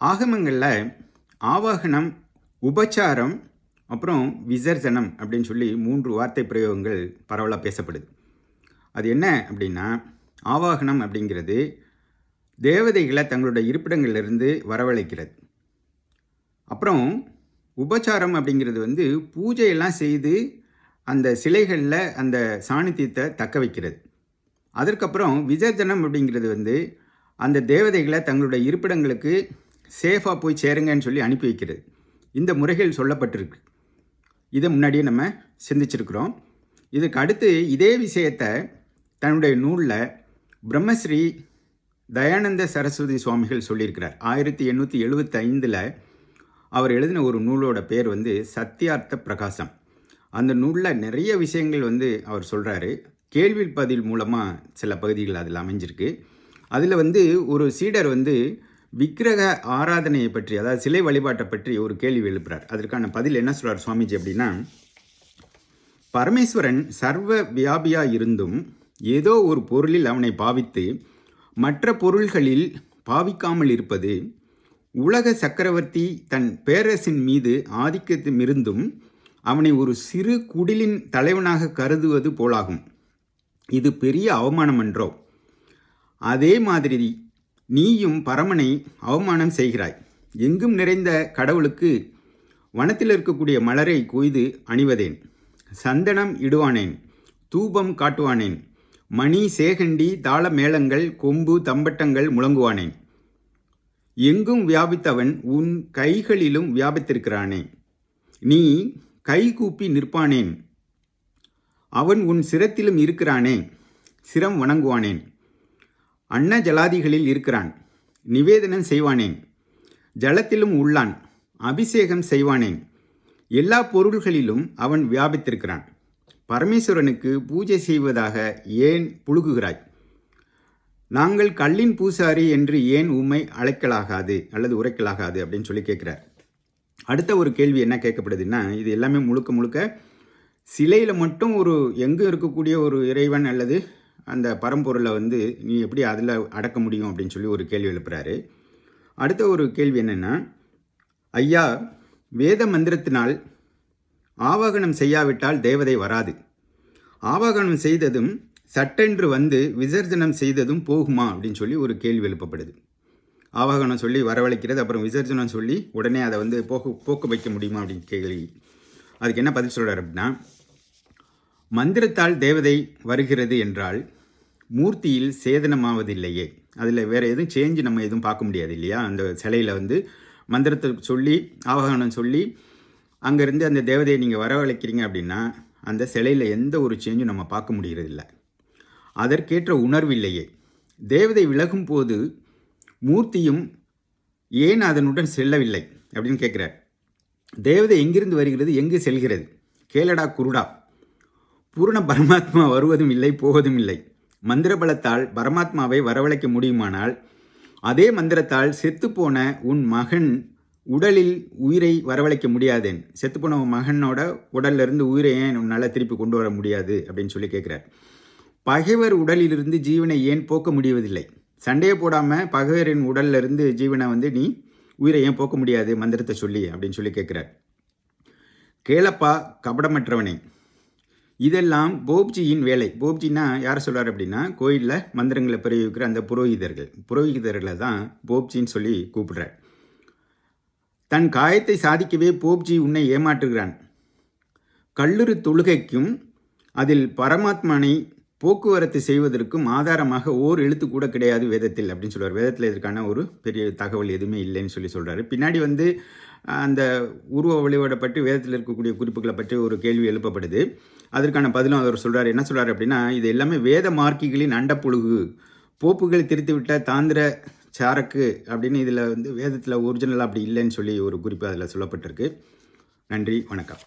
ஆகமங்களில் ஆவாகனம் உபச்சாரம் அப்புறம் விசர்ஜனம் அப்படின்னு சொல்லி மூன்று வார்த்தை பிரயோகங்கள் பரவலாக பேசப்படுது. அது என்ன அப்படின்னா ஆவாகனம் அப்படிங்கிறது தேவதைகளை தங்களோட இருப்பிடங்களிலிருந்து வரவழைக்கிறது. அப்புறம் உபச்சாரம் அப்படிங்கிறது வந்து பூஜையெல்லாம் செய்து அந்த சிலைகளில் அந்த சாணித்தியத்தை தக்க வைக்கிறது. அதற்கப்புறம் விசர்ஜனம் அப்படிங்கிறது வந்து அந்த தேவதைகளை தங்களுடைய இருப்பிடங்களுக்கு சேஃபாக போய் சேருங்கன்னு சொல்லி அனுப்பி வைக்கிறது. இந்த முறைகள் சொல்லப்பட்டிருக்கு. இதை முன்னாடியே நம்ம சிந்திச்சிருக்கிறோம். இதுக்கு அடுத்து இதே விஷயத்தை தன்னுடைய நூலில் பிரம்மஸ்ரீ தயானந்த சரஸ்வதி சுவாமிகள் சொல்லியிருக்கிறார். ஆயிரத்தி எண்ணூற்றி எழுபத்தைந்தில் அவர் எழுதின ஒரு நூலோட பேர் வந்து சத்தியார்த்த பிரகாசம். அந்த நூலில் நிறைய விஷயங்கள் வந்து அவர் சொல்கிறாரு கேள்வி பதில் மூலமாக சில பகுதிகள் அதில் அமைஞ்சிருக்கு. அதில் வந்து ஒரு சீடர் வந்து விக்கிரக ஆராதனையை பற்றி அதாவது சிலை வழிபாட்டை பற்றி ஒரு கேள்வி எழுப்புறார். அதற்கான பதில் என்ன சொல்கிறார் சுவாமிஜி அப்படின்னா பரமேஸ்வரன் சர்வ வியாபியாக இருந்தும் ஏதோ ஒரு பொருளில் அவனை பாவித்து மற்ற பொருள்களில் பாவிக்காமல் இருப்பது உலக சக்கரவர்த்தி தன் பேரரசின் மீது ஆதிக்கத்திலிருந்தும் அவனை ஒரு சிறு குடிலின் தலைவனாக கருதுவது போலாகும். இது பெரிய அவமானம் என்றோ அதே மாதிரி நீயும் பரமனை அவமானம் செய்கிறாய். எங்கும் நிறைந்த கடவுளுக்கு வனத்தில் இருக்கக்கூடிய மலரை கொய்து அணிவதேன். சந்தனம் இடுவானேன் தூபம் காட்டுவானேன் மணி சேகண்டி தாள மேளங்கள் கொம்பு தம்பட்டங்கள் முழங்குவானேன். எங்கும் வியாபித்தவன் உன் கைகளிலும் வியாபித்திருக்கிறானே. நீ கை கூப்பி நிற்பானேன் அவன் உன் சிரத்திலும் இருக்கிறானே சிரம் வணங்குவானேன். அன்ன ஜலாதிகளில் இருக்கிறான். நிவேதனம் செய்வானேன். ஜலத்திலும் உள்ளான். அபிஷேகம் செய்வானேன். எல்லா பொருள்களிலும் அவன் வியாபித்திருக்கிறான். பரமேஸ்வரனுக்கு பூஜை செய்வதாக ஏன் புழுகுகிறாய்? நாங்கள் கல்லின் பூசாரி என்று ஏன் உண்மை அழைக்கலாகாது அல்லது உரைக்கலாகாது அப்படின்னு சொல்லி கேட்குறார். அடுத்த ஒரு கேள்வி என்ன கேட்கப்படுதுன்னா இது எல்லாமே முழுக்க முழுக்க சிலையில் மட்டும் ஒரு எங்கே இருக்கக்கூடிய ஒரு இறைவன் அல்லது அந்த பரம்பொருளை வந்து நீ எப்படி அதில் அடக்க முடியும் அப்படின்னு சொல்லி ஒரு கேள்வி எழுப்புறாரு. அடுத்த ஒரு கேள்வி என்னென்னா ஐயா வேத மந்திரத்தினால் ஆவாகனம் செய்யாவிட்டால் தேவதை வராது. ஆவாகனம் செய்ததும் சட்டென்று வந்து விசர்ஜனம் செய்ததும் போகுமா அப்படின்னு சொல்லி ஒரு கேள்வி எழுப்பப்படுது. ஆவாகனம் சொல்லி வரவழைக்கிறது அப்புறம் விசர்ஜனம் சொல்லி உடனே அதை வந்து போக்கு போக்கு வைக்க முடியுமா அப்படின்னு கேள்வி. அதுக்கு என்ன பதில் சொல்கிறார் அப்படின்னா மந்திரத்தால் தேவதை வருகிறது என்றால் மூர்த்தியில் சேதனமாவதில்லையே. அதில் வேறு எதுவும் சேஞ்சு நம்ம எதுவும் பார்க்க முடியாது இல்லையா? அந்த சிலையில் வந்து மந்திரத்தை சொல்லி ஆவாகனம் சொல்லி அங்கேருந்து அந்த தேவதையை நீங்கள் வரவழைக்கிறீங்க அப்படின்னா அந்த சிலையில் எந்த ஒரு சேஞ்சும் நம்ம பார்க்க முடியறதில்ல. அதற்கேற்ற உணர்வு இல்லையே. தேவதை விலகும் போது மூர்த்தியும் ஏன் அதனுடன் செல்லவில்லை அப்படின்னு கேட்குறார். தேவதை எங்கிருந்து வருகிறது? எங்கு செல்கிறது? கேளடா குருடா. பூர்ண பரமாத்மா வருவதும் இல்லை போவதும் இல்லை மந்திர பலத்தால் பரமாத்மாவை வரவழைக்க முடியுமானால் அதே மந்திரத்தால் செத்துப்போன உன் மகன் உடலில் உயிரை வரவழைக்க முடியாதேன். செத்துப்போன உன் மகனோட உடல்லிருந்து உயிரை ஏன் உன்னால் திருப்பி கொண்டு வர முடியாது? அப்படின்னு சொல்லி கேட்குறார். பகைவர் உடலிலிருந்து ஜீவனை ஏன் போக்க முடிவதில்லை? சண்டையை போடாமல் பகைவரின் உடல்லிருந்து ஜீவனை வந்து நீ உயிரை ஏன் போக்க முடியாது மந்திரத்தை சொல்லி அப்படின்னு சொல்லி கேட்குறார். கேளப்பா கபடமற்றவனே. இதெல்லாம் போப்ஜியின் வேலை. போப்ஜின்னா யார் சொல்கிறார் அப்படின்னா கோயிலில் மந்திரங்களை பிரயோகிக்கிற அந்த புரோகிதர்கள். புரோகிதர்களை தான் போப்ஜின்னு சொல்லி கூப்பிடுறார். தன் காயத்தை சாதிக்கவே போப்ஜி உன்னை ஏமாற்றுகிறான். கல்லூரி தொழுகைக்கும் அதில் பரமாத்மனை போக்குவரத்து செய்வதற்கும் ஆதாரமாக ஓர் எழுத்து கூட கிடையாது வேதத்தில் அப்படின்னு சொல்லுவார் வேதத்தில் இதற்கான ஒரு பெரிய தகவல் எதுவுமே இல்லைன்னு சொல்லி சொல்கிறாரு பின்னாடி வந்து அந்த உருவ வழிபாடை பற்றி வேதத்தில் இருக்கக்கூடிய குறிப்புகளை பற்றி ஒரு கேள்வி எழுப்பப்படுது. அதற்கான பதிலும் அவர் சொல்கிறார் என்ன சொல்கிறார் அப்படின்னா இது எல்லாமே வேத மார்க்கிகளின் அண்டப்புழுகு. போப்புகளை திருத்திவிட்ட தாந்திர சாரக்கு அப்படின்னு இதில் வந்து வேதத்தில் ஒரிஜினல் அப்படி இல்லைன்னு சொல்லி ஒரு குறிப்பு அதில் சொல்லப்பட்டிருக்கு. நன்றி வணக்கம்.